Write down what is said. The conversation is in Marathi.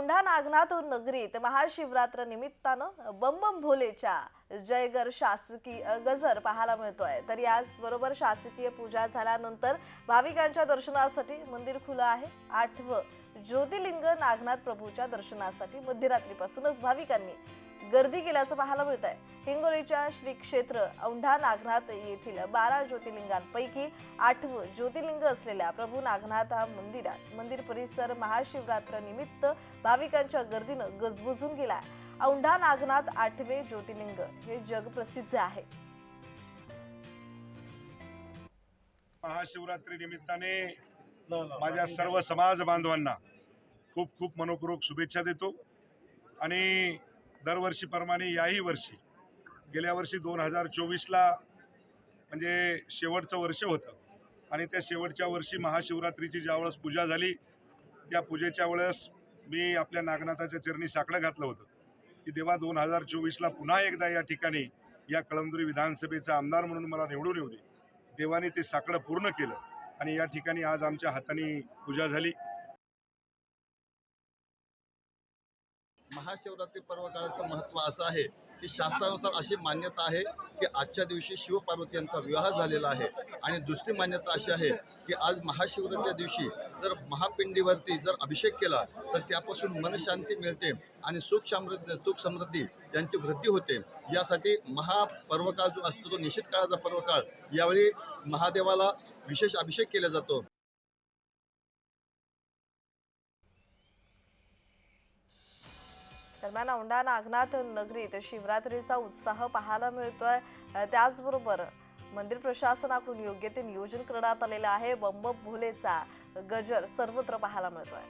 औंढा नागनाथ नगरीत महाशिवरात्र निमित्तानं बंबम भोलेच्या जयगर शासकीय गजर पाहायला मिळतोय. तर याचबरोबर शासकीय पूजा झाल्यानंतर भाविकांच्या दर्शनासाठी मंदिर खुलं आहे. आठवं ज्योतिर्लिंग नागनाथ प्रभूच्या दर्शनासाठी मध्यरात्रीपासूनच भाविकांनी गर्दी केल्याचं पाहायला मिळत आहे हिंगोलीच्या श्री क्षेत्र औंढा नागनाथ येथील बारा ज्योतिर्लिंगांपैकी आठवं ज्योतिर्लिंग असलेल्या प्रभू नागनाथ मंदिरात मंदिर परिसर महाशिवरात्र निमित्त भाविकांच्या गर्दीनं गजबजून गेला औंढा नागनाथ आठवे ज्योतिर्लिंग हे जगप्रसिद्ध आहे. महाशिवरात्री निमित्ताने माझ्या सर्व समाज बांधवांना खूप खूप मनपूर्वक शुभेच्छा देतो. आणि दरवर्षीप्रमाणे याही वर्षी गेल्या वर्षी दोन हजार चोवीसला म्हणजे शेवटचं वर्ष होतं. आणि त्या शेवटच्या वर्षी महाशिवरात्रीची ज्यावेळेस पूजा झाली त्या पूजेच्या वेळेस मी आपल्या नागनाथाच्या चरणी साकडं घातलं होतं. की देवा दोन हजार चोवीसला पुन्हा एकदा या ठिकाणी या कळमदुरी विधानसभेचा आमदार म्हणून मला निवडून येऊ दे. देवाने ते साकडं पूर्ण केलं. आणि या ठिकाणी आज आमच्या हाताने पूजा झाली. महाशिवरात्री पर्व काळाचं महत्त्व असं आहे की शास्त्रानुसार अशी मान्यता आहे की आजच्या दिवशी शिवपार्वती यांचा विवाह झालेला आहे. आणि दुसरी मान्यता अशी आहे की आज महाशिवरात्रीच्या दिवशी जर महापिंडीवरती जर अभिषेक केला तर त्यापासून मनशांती मिळते आणि सुख समृद्धी सुख समृद्धी यांची वृद्धी होते. यासाठी महापर्वकाळ जो असतो तो निश्चित काळाचा पर्वकाळ. यावेळी महादेवाला विशेष अभिषेक केला जातो. दरम्यान औंढा नागनाथ नगरीत शिवरात्रीचा उत्साह पाहायला मिळतोय. त्याचबरोबर मंदिर प्रशासनाकडून योग्य ते नियोजन करण्यात आलेलं आहे. बंब भोलेचा गजर सर्वत्र पाहायला मिळतोय.